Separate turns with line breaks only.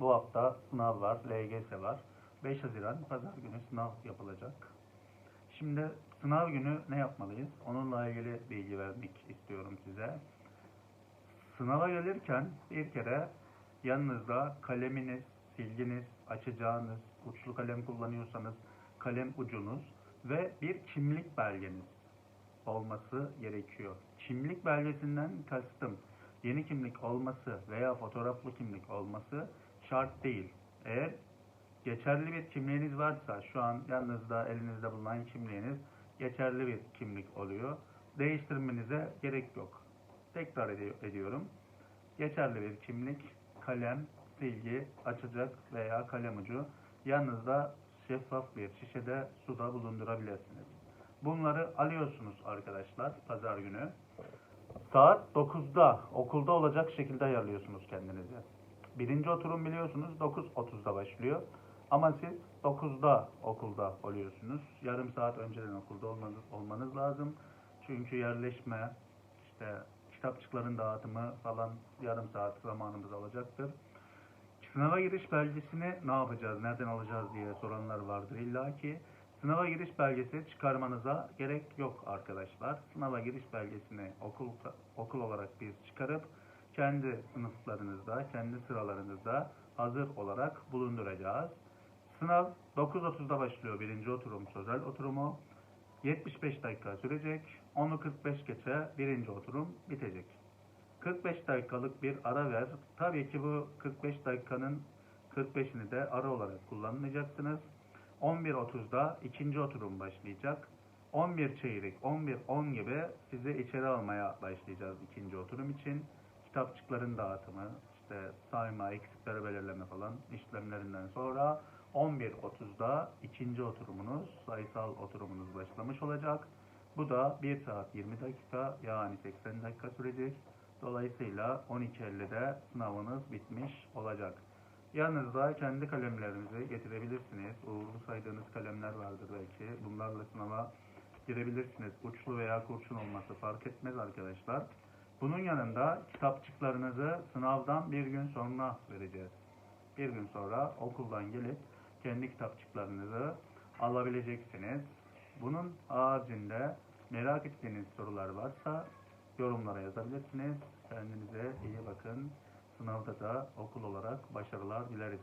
Bu hafta sınav var, LGS var. 5 Haziran Pazar günü sınav yapılacak. Şimdi sınav günü ne yapmalıyız? Onunla ilgili bilgi vermek istiyorum size. Sınava gelirken bir kere yanınızda kaleminiz, silginiz, açacağınız, uçlu kalem kullanıyorsanız kalem ucunuz ve bir kimlik belgeniz olması gerekiyor. Kimlik belgesinden kastım yeni kimlik olması veya fotoğraflı kimlik olması şart değil. Eğer geçerli bir kimliğiniz varsa şu an yanınızda elinizde bulunan kimliğiniz geçerli bir kimlik oluyor. Değiştirmenize gerek yok. Tekrar edi- ediyorum. Geçerli bir kimlik, kalem, silgi, açacak veya kalem ucu yanınızda şeffaf bir şişede suda bulundurabilirsiniz. Bunları alıyorsunuz arkadaşlar pazar günü. Saat 9'da okulda olacak şekilde ayarlıyorsunuz kendinizi. Birinci oturum biliyorsunuz 9.30'da başlıyor. Ama siz 9'da okulda oluyorsunuz. Yarım saat önceden okulda olmanız, olmanız lazım. Çünkü yerleşme, işte kitapçıkların dağıtımı falan yarım saat zamanımız alacaktır. Sınava giriş belgesini ne yapacağız, nereden alacağız diye soranlar vardır illa ki. Sınava giriş belgesi çıkarmanıza gerek yok arkadaşlar. Sınava giriş belgesini okul okul olarak biz çıkarıp kendi sınıflarınızda, kendi sıralarınızda hazır olarak bulunduracağız. Sınav 9.30'da başlıyor birinci oturum sözel oturumu. 75 dakika sürecek. 10'u 45 geçe birinci oturum bitecek. 45 dakikalık bir ara ver. Tabii ki bu 45 dakikanın 45'ini de ara olarak kullanmayacaksınız. 11.30'da ikinci oturum başlayacak. 11 çeyrek, 11.10 gibi sizi içeri almaya başlayacağız ikinci oturum için. Kitapçıkların dağıtımı, işte sayma, eksikleri belirleme falan işlemlerinden sonra 11.30'da ikinci oturumunuz, sayısal oturumunuz başlamış olacak. Bu da 1 saat 20 dakika yani 80 dakika sürecek. Dolayısıyla 12.50'de sınavınız bitmiş olacak. Yanınızda kendi kalemlerinizi getirebilirsiniz. Uğurlu saydığınız kalemler vardır belki. Bunlarla sınava girebilirsiniz. Uçlu veya kurşun olması fark etmez arkadaşlar. Bunun yanında kitapçıklarınızı sınavdan bir gün sonra vereceğiz. Bir gün sonra okuldan gelip kendi kitapçıklarınızı alabileceksiniz. Bunun haricinde merak ettiğiniz sorular varsa yorumlara yazabilirsiniz. Kendinize iyi bakın. Sınavda da okul olarak başarılar dileriz.